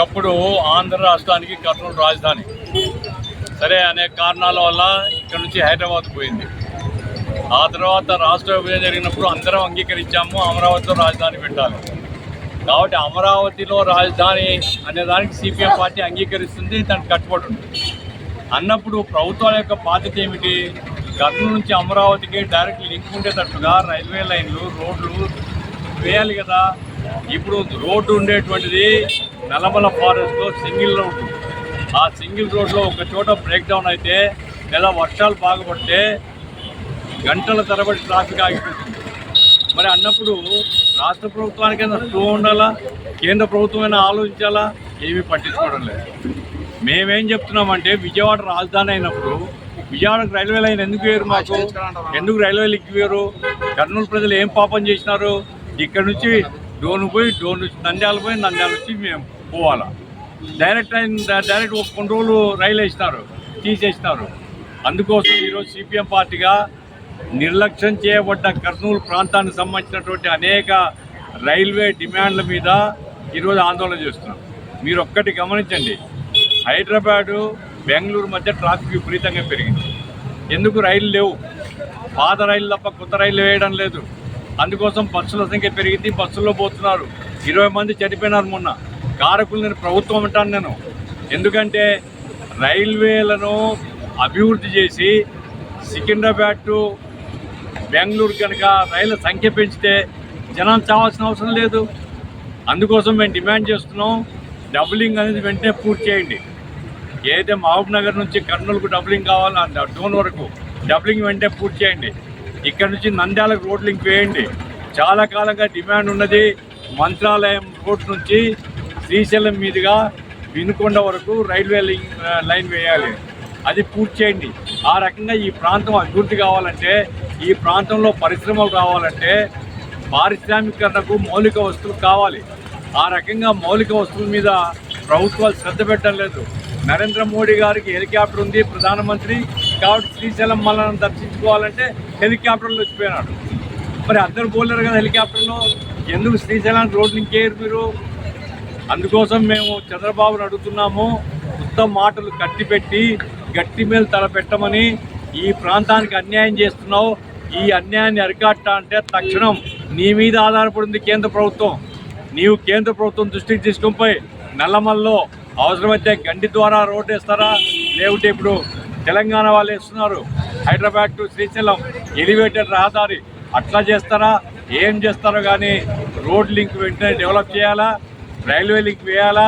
ఒకప్పుడు ఆంధ్ర రాష్ట్రానికి కర్నూలు రాజధాని. సరే అనేక కారణాల వల్ల ఇక్కడ నుంచి హైదరాబాద్ పోయింది. ఆ తర్వాత రాష్ట్ర విభజన జరిగినప్పుడు అందరం అంగీకరించాము అమరావతిలో రాజధాని పెట్టాలి. కాబట్టి అమరావతిలో రాజధాని అనే దానికి సిపిఎం పార్టీ అంగీకరిస్తుంది దానికి కట్టుబడి ఉంది. అన్నప్పుడు ప్రభుత్వాల యొక్క బాధ్యత ఏమిటి? కర్నూలు నుంచి అమరావతికి డైరెక్ట్ లింక్ ఉండేటట్టుగా రైల్వే లైన్లు రోడ్లు వేయాలి కదా. ఇప్పుడు రోడ్డు ఉండేటువంటిది నల్లమల ఫారెస్ట్లో సింగిల్ రోడ్డు ఆ సింగిల్ రోడ్లో ఒక చోట బ్రేక్ డౌన్ అయితే నెల వర్షాలు బాగుపడితే గంటల తరబడి ట్రాఫిక్ ఆగిపోతుంది. మరి అన్నప్పుడు రాష్ట్ర ప్రభుత్వానికైనా స్లో ఉండాలా? కేంద్ర ప్రభుత్వమైనా ఆలోచించాలా? ఏమీ పట్టించుకోవడం లేదు. మేమేం చెప్తున్నామంటే విజయవాడ రాజధాని అయినప్పుడు విజయవాడకు రైల్వే లైన్ ఎందుకు వేరు మాకు? ఎందుకు రైల్వే లింక్ వేరు? కర్నూలు ప్రజలు ఏం పాపం చేసినారు? ఇక్కడ నుంచి డోను పోయి డోన్ నుంచి నంద్యాల పోయి నంద్యాల నుంచి మేము పోవాలా. డైరెక్ట్ అయిన డైరెక్ట్ ఒక కొన్ని రోజులు రైలు వేసినారు తీసేసినారు. అందుకోసం ఈరోజు సిపిఎం పార్టీగా నిర్లక్ష్యం చేయబడ్డ కర్నూలు ప్రాంతానికి సంబంధించినటువంటి అనేక రైల్వే డిమాండ్ల మీద ఈరోజు ఆందోళన చేస్తున్నాం. మీరు ఒక్కటి గమనించండి హైదరాబాదు బెంగళూరు మధ్య ట్రాఫిక్ విపరీతంగా పెరిగింది. ఎందుకు రైలు లేవు? పాత రైలు తప్ప కొత్త రైలు వేయడం లేదు. అందుకోసం బస్సుల సంఖ్య పెరిగింది బస్సుల్లో పోతున్నారు. ఇరవై మంది చనిపోయినారు మొన్న. కారకులు నేను ప్రభుత్వం అంటాను నేను. ఎందుకంటే రైల్వేలను అభివృద్ధి చేసి సికింద్రాబాద్ టు బెంగళూరు కనుక రైళ్ళ సంఖ్య పెంచితే జనం చావాల్సిన అవసరం లేదు. అందుకోసం మేము డిమాండ్ చేస్తున్నాం. డబులింగ్ అనేది వెంటనే పూర్తి చేయండి. ఏదైతే మహబూబ్ నగర్ నుంచి కర్నూలుకు డబులింగ్ కావాలో డోన్ వరకు డబులింగ్ వెంటనే పూర్తి చేయండి. ఇక్కడ నుంచి నంద్యాలకు రోడ్ లింక్ వేయండి. చాలా కాలంగా డిమాండ్ ఉన్నది. మంత్రాలయం రోడ్ నుంచి శ్రీశైలం మీదుగా వినుకొండ వరకు రైల్వే లింక్ లైన్ వేయాలి. అది పూర్తి చేయండి. ఆ రకంగా ఈ ప్రాంతం అభివృద్ధి కావాలంటే ఈ ప్రాంతంలో పరిశ్రమలు రావాలంటే పారిశ్రామికరణకు మౌలిక వస్తువులు కావాలి. ఆ రకంగా మౌలిక వస్తువుల మీద ప్రభుత్వాలు శ్రద్ధ పెట్టడం లేదు. నరేంద్ర మోడీ గారికి హెలికాప్టర్ ఉంది. ప్రధానమంత్రి కాబట్టి శ్రీశైలం మల్లలను దర్శించుకోవాలంటే హెలికాప్టర్లో వచ్చిపోయినాడు మరి అందరు పోలేరు కదా హెలికాప్టర్లో. ఎందుకు శ్రీశైలానికి రోడ్లు ఇంకేరు మీరు? అందుకోసం మేము చంద్రబాబును అడుగుతున్నాము. ఉత్తమ మాటలు కట్టిపెట్టి గట్టి మీద తలపెట్టమని ఈ ప్రాంతానికి అన్యాయం చేస్తున్నావు. ఈ అన్యాయాన్ని అరికట్ట అంటే తక్షణం నీ మీద ఆధారపడింది కేంద్ర ప్రభుత్వం. నీవు కేంద్ర ప్రభుత్వం దృష్టికి తీసుకుని పోయి నల్లమల్లో అవసరమైతే గండి ద్వారా రోడ్డు వేస్తారా? లేకుంటే ఇప్పుడు తెలంగాణ వాళ్ళు వేస్తున్నారు. హైదరాబాద్ టు శ్రీశైలం ఎలివేటెడ్ రహదారి అట్లా చేస్తారా? ఏం చేస్తారో కానీ రోడ్ లింక్ వెంటనే డెవలప్ చేయాలా? రైల్వే లింక్ వేయాలా?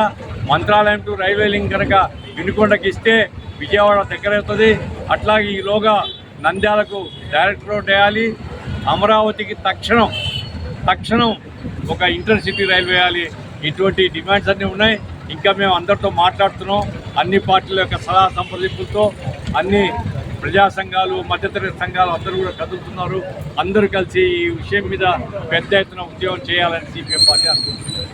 మంత్రాలయం టు రైల్వే లింక్ కనుక వినుకొండకి ఇస్తే విజయవాడ దగ్గర అవుతుంది అట్లాగే ఈలోగా నంద్యాలకు డైరెక్ట్ రోడ్ వేయాలి. అమరావతికి తక్షణం తక్షణం ఒక ఇంటర్సిటీ రైలు రైల్వే వేయాలి. ఇటువంటి డిమాండ్స్ అన్నీ ఉన్నాయి. ఇంకా మేము అందరితో మాట్లాడుతున్నాం. అన్ని పార్టీల యొక్క సలహా సంప్రదింపులతో అన్ని ప్రజా సంఘాలు మధ్యతరగతి సంఘాలు అందరూ కూడా కదులుతున్నారు. అందరూ కలిసి ఈ విషయం మీద పెద్ద ఎత్తున ఉద్యోగం చేయాలని సిపిఎం పార్టీ అనుకుంటున్నారు.